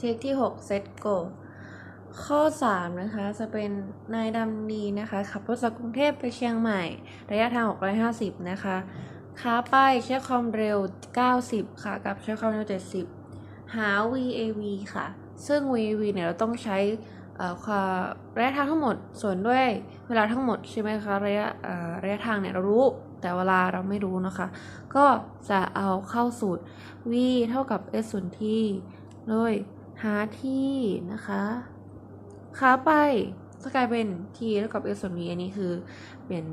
เทคที่ 6 เซตโก ข้อ 3 นะคะ จะเป็นนายดำดีนะคะ ขับรถจากกรุงเทพไปเชียงใหม่ ระยะทาง 650 นะคะขาไปใช้ความเร็ว 90 ค่ะ กับใช้ความเร็ว 70 หา VAV ค่ะ ซึ่ง VAV เนี่ย เราต้องใช้ความระยะทางทั้งหมดส่วนด้วยเวลาทั้งหมดใช่ไหมคะระยะระยะทางเนี่ยเรารู้ แต่เวลาเราไม่รู้นะคะ ก็จะเอาเข้าสูตร v เท่ากับ s ส่วนที่โดย หาที่นะคะขาไปจะกลายเป็น t เท่ากับ s ส่วน v อันนี้คือเป็น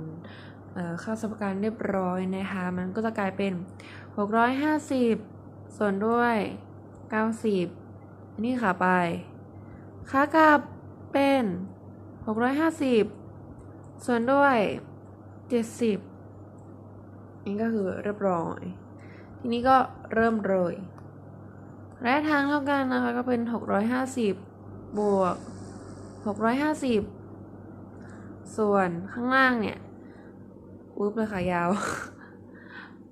ค่าสมการเรียบร้อยนะคะ มันก็จะกลายเป็น 650 ส่วนด้วย 90 อันนี้ขาไปขากลับเป็น 650 ส่วนด้วย 70นี่ก็คือเรียบร้อย ทีนี้ก็เริ่มเลย ระยะทางเท่ากันนะคะก็เป็น 650 บวก 650 ส่วนข้างล่างเนี่ยอุ๊บเลยค่ะยาว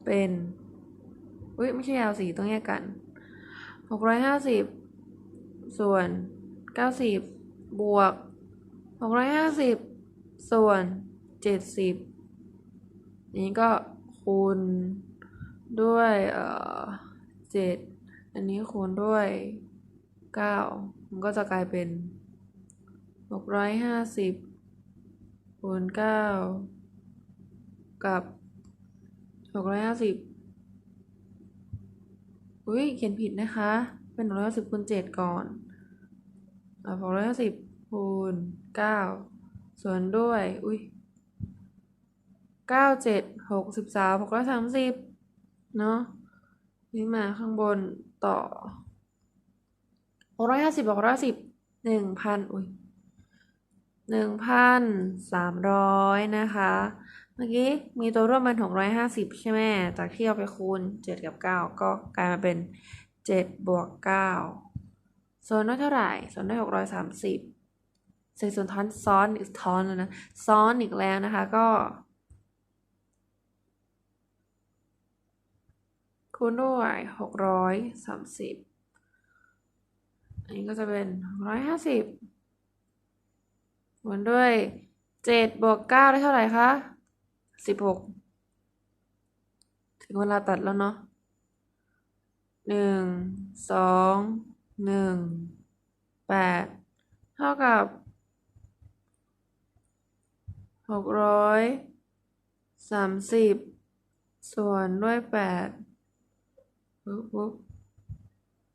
เป็นอุ๊ยไม่ใช่ยาวสีต้องแยกกัน 650 ส่วน 90 บวก 650 ส่วน 70 นี้ก็คูณด้วยเอ่อเจ็ด อันนี้คูณด้วยเก้ามันก็จะกลายเป็นหกร้อยห้าสิบคูณเก้ากับหกร้อยห้าสิบอุ้ยเขียนผิดนะคะ เป็นหกร้อยห้าสิบคูณเจ็ดก่อนหกร้อยห้าสิบคูณเก้าส่วนด้วย อุ้ยเก้าเจ็ดหกสิบสามหกร้อยสามสิบเนาะ นี่มาข้างบนต่อหกร้อยห้าสิบหกร้อยสิบหนึ่งพันอุ้ยหนึ่งพันสามร้อยนะคะ เมื่อกี้มีตัวร่วมเป็นหกร้อยห้าสิบใช่ไหมจากที่เอาไปคูณเจ็ดกับเก้าก็กลายมาเป็นเจ็ดบวกเก้าส่วนด้วยเท่าไหร่ส่วนด้วยหกร้อยสามสิบเศษส่วนทอนซ้อนอีกทอนเลยนะ ซ้อนอีกแล้วนะคะ ก็ คูณด้วยหกร้อยสามสิบอันนี้ก็จะเป็นร้อยห้าสิบคูณด้วยเจ็ดบวกเก้าได้เท่าไหร่คะสิบหกถึงเวลาตัดแล้วเนาะหนึ่งสองหนึ่งแปดเท่ากับหกร้อยสามสิบส่วนด้วยแปด ปุ๊บปุ๊บ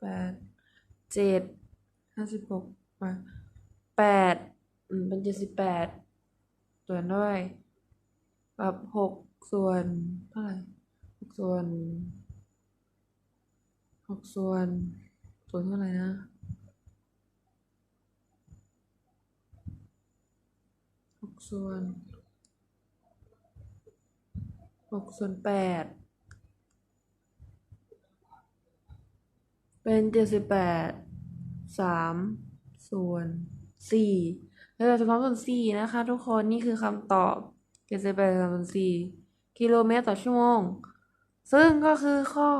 แปดเจ็ดห้าสิบหกมาแปดอืมเป็นเจ็ดสิบแปดส่วนด้วยกับหกส่วนเท่าไหร่หกส่วนหกส่วนส่วนเท่าไหร่นะหกส่วนหกส่วนแปด เป็นเจ็ดสิบแปดสามส่วนสี่แล้วเราจะพร้อมส่วนสี่นะคะ ทุกคนนี่คือคำตอบเจ็ดสิบแปดสามส่วนสี่กิโลเมตรต่อชั่วโมง ซึ่งก็คือข้อ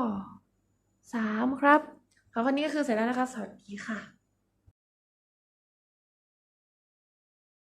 สามครับคำข้อนี้ก็คือเสร็จแล้วนะคะ สวัสดีค่ะ